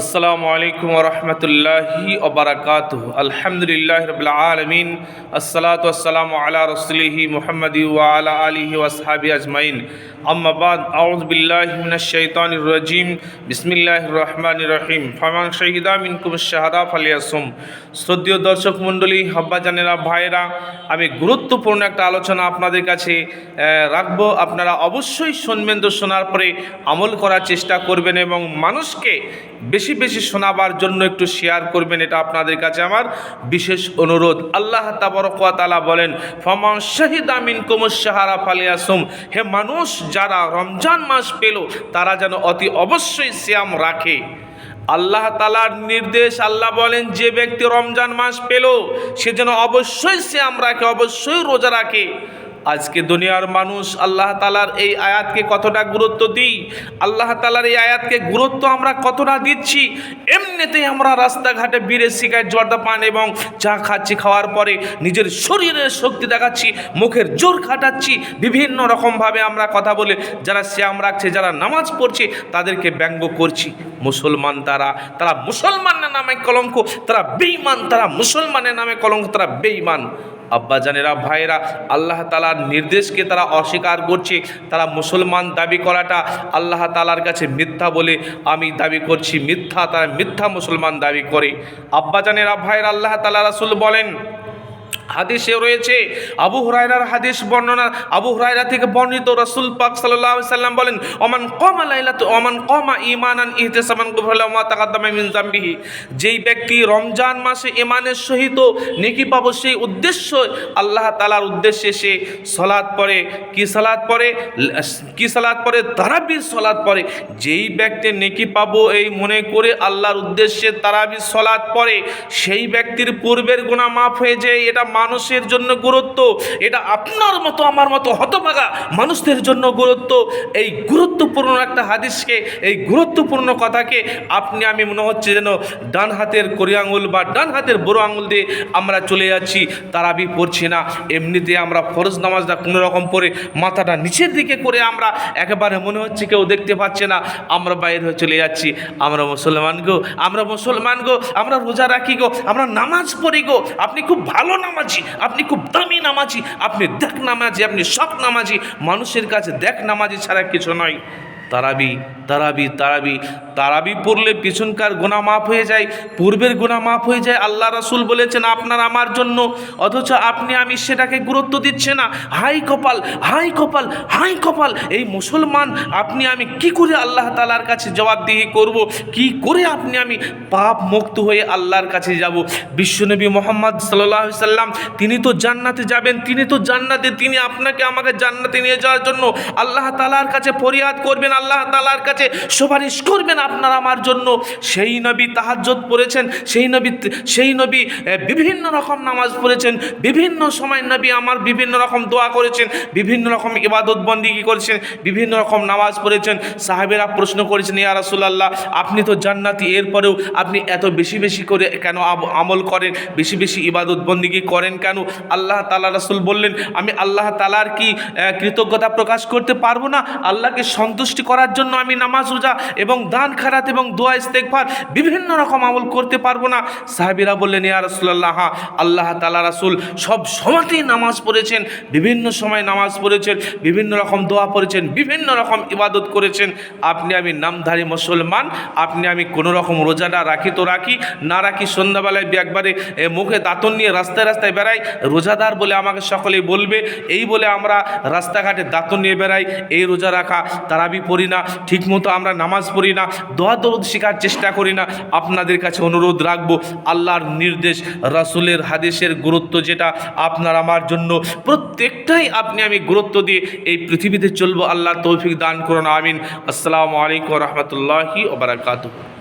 আসসালামু আলাইকুম রহমতুল্লাহি ওবরাকাত আলহামদুলিল্লাহ রবিল আলমিন। আসসালাতু আসসালামু আলা রসুলিহি মুহাম্মদি ওয়া আলা আলিহি ওয়াসহাবি আজমাইন। আম্মাবাদ আউজ বিল্লাহ মিনাশ শাইতানির রাজিম। বিসমিল্লাহির রহমানির রহিম। ফামান শাহিদা মিনকুম শাহাদা ফালিয়াসুম। শ্রদ্ধেয় দর্শক মণ্ডলী, হব্বাজানেরা ভাইরা আমি গুরুত্বপূর্ণ একটা আলোচনা আপনাদের কাছে রাখব। আপনারা অবশ্যই শুনবেন তো শোনার পরে আমল করার চেষ্টা করবেন এবং মানুষকে বেশি বেশি বেশি শোনাবার জন্য একটু শেয়ার করবেন, এটা আপনাদের কাছে আমার বিশেষ অনুরোধ। আল্লাহ তাবরকালা বলেন, ফমান শাহিদ আমিন কুমুর সাহারা ফালিয়াসুম। হে মানুষ, যারা রমজান মাস পেল, তারা যেন অতি অবশ্যই শ্যাম রাখে। আল্লাহ তালার নির্দেশ, আল্লাহ বলেন, যে ব্যক্তি রমজান মাস পেল, সে যেন অবশ্যই শ্যাম রাখে, অবশ্যই রোজা রাখে। আজকে দুনিয়ার মানুষ আল্লাহ তালার এই আয়াতকে কতটা গুরুত্ব দিই? আল্লাহ তালার এই আয়াতকে গুরুত্ব আমরা কতটা দিচ্ছি? এমনিতেই আমরা রাস্তাঘাটে বীরের শিকায় জর্দা পান এবং চা খাচ্ছি, খাওয়ার পরে নিজের শরীরের শক্তি দেখাচ্ছি, মুখের জোর খাটাচ্ছি, বিভিন্ন রকমভাবে আমরা কথা বলে যারা শ্যাম রাখছে, যারা নামাজ পড়ছে, তাদেরকে ব্যঙ্গ করছি। মুসলমান তারা তারা মুসলমানের নামে কলঙ্ক, তারা বেইমান তারা মুসলমানের নামে কলঙ্ক, তারা বেইমান আব্বাজানেরা ভাইরা আল্লাহ তালার নির্দেশকে তারা অস্বীকার করছে। তারা মুসলমান দাবি করাটা আল্লাহ তালার কাছে মিথ্যা বলে আমি দাবি করছি। মিথ্যা, তারা মিথ্যা মুসলমান দাবি করে। আব্বাজানেরা ভাইরা আল্লাহ তালা রাসুল বলেন হাদিসে রয়েছে, আবু হুরায়রার হাদিস বর্ণনা, আবু হুরায়রা থেকে বর্ণিত রাসূল পাক সাল্লাল্লাহু সাল্লাম বলেন, ওমান কমা লাইলাতু, ওমান কমা ঈমানান ইহতিসামান গুফরা মা তাকাদ্দামা মিন জামবিহি যেই ব্যক্তি রমজান মাসে ঈমানের সহিত নেকি পাবো সেই উদ্দেশ্য আল্লাহ তাআলার উদ্দেশ্যে সে সালাত পড়ে। কি সালাত পড়ে? কি সালাত পড়ে? তারাবির সালাত পড়ে। যেই ব্যক্তি নেকি পাবো এই মনে করে আল্লাহর উদ্দেশ্যে তারাবির সালাত পড়ে, সেই ব্যক্তির পূর্বের গুনাহ মাফ হয়ে যায়, এটা মানুষের জন্য গুরুত্ব, এটা আপনার মতো, আমার মতো হতভাগা মানুষদের জন্য গুরুত্ব। এই গুরুত্বপূর্ণ একটা হাদিসকে, এই গুরুত্বপূর্ণ কথাকে আপনি, আমি মনে হচ্ছে যেন ডান হাতের করি আঙুল বা ডান হাতের বড় আঙুল দিয়ে আমরা চলে যাচ্ছি, তারাবি পড়ছি না। এমনিতে আমরা ফরজ নামাজটা কোনো রকম পরে মাথাটা নিচের দিকে করে আমরা একেবারে মনে হচ্ছে কেউ দেখতে পাচ্ছে না। আমরা বাইরে হয়ে চলে যাচ্ছি। আমরা মুসলমান গো, আমরা মুসলমান গো, আমরা রোজা রাখি গো, আমরা নামাজ পড়ি গো। আপনি খুব ভালো নামাজি আপনি খুব দামি নামাজি, আপনি দেখ নামাজি, আপনি শখ নামাজি, মানুষের কাছে দেখ নামাজি ছাড়া কিছু নয়। তারাবি তারাবি তারাবি। তারাবি পড়লে পিছনকার গোনা মাফ হয়ে যায়, পূর্বের গোনা মাফ হয়ে যায়। আল্লাহ রাসুল বলেছেন, আপনার আমার জন্য, অথচ আপনি আমি সেটাকে গুরুত্ব দিচ্ছে না। হাই কপাল হাই কপাল হাই কপাল। এই মুসলমান, আপনি আমি কি করে আল্লাহ তালার কাছে জবাবদিহি করব? কি করে আপনি আমি পাপ মুক্ত হয়ে আল্লাহর কাছে যাব? বিশ্বনবী মোহাম্মদ সাল্লাহ সাল্লাম, তিনি তো জান্নাতে যাবেন, তিনি তো জান্নাতে, তিনি আপনাকে আমাকে জান্নাতে নিয়ে যাওয়ার জন্য আল্লাহ তালার কাছে ফরিয়াদ করবেন। আল্লাহ তালার কাছে সুপারিশ করবেন আপনার আমার জন্য। সেই নবী তাহাজ্জত পড়েছেন, সেই নবী সেই নবী বিভিন্ন রকম নামাজ পড়েছেন, বিভিন্ন সময় নবী আমার বিভিন্ন রকম দোয়া করেছেন, বিভিন্ন রকম ইবাদত বন্দিগি করেছেন, বিভিন্ন রকম নামাজ পড়েছেন। সাহেবেরা প্রশ্ন করেছেন, ইয়া রাসূলুল্লাহ, আপনি তো জান্নাতি, এরপরেও আপনি এত বেশি বেশি করে কেন আমল করেন? বেশি বেশি ইবাদত বন্দিগি করেন কেন? আল্লাহ তালা রাসুল বললেন, আমি আল্লাহ তালার কি কৃতজ্ঞতা প্রকাশ করতে পারব না? আল্লাহকে সন্তুষ্টি করার জন্য আমি নামাজ, রোজা এবং দান, খারাত এবং দোয়া ইস্তেকফার বিভিন্ন রকম আমল করতে পারব না। সাহেবেরা বললেন, ইয়া রাসূলুল্লাহ হ্যাঁ আল্লাহ তালা রাসুল সব সময়তেই নামাজ পড়েছেন, বিভিন্ন সময় নামাজ পড়েছেন, বিভিন্ন রকম দোয়া পড়েছেন, বিভিন্ন রকম ইবাদত করেছেন। আপনি আমি নামধারী মুসলমান, আপনি আমি কোনো রকম রোজাটা রাখি তো রাখি, না রাখি সন্ধ্যাবেলায় একবারে মুখে দাঁতন নিয়ে রাস্তায় রাস্তায় বেড়াই, রোজাদার বলে আমাকে সকলেই বলবে, এই বলে আমরা রাস্তাঘাটে দাঁতন নিয়ে বেড়াই, এই রোজা রাখা তারাবি পড়ি না, ঠিকমতো আমরা নামাজ পড়ি না, দোয়া দরদ শেখার চেষ্টা করি না, আপনাদের কাছে অনুরোধ রাখব, আল্লাহর নির্দেশ, রাসুলের হাদিসের গুরুত্ব যেটা আপনার আমার জন্য, প্রত্যেকটাই আপনি আমি গুরুত্ব দিয়ে এই পৃথিবীতে চলবো আল্লাহ তৌফিক দান করুন, আমিন। আসসালামু আলাইকুম রহমতুল্লাহি ওবরাকাতুহ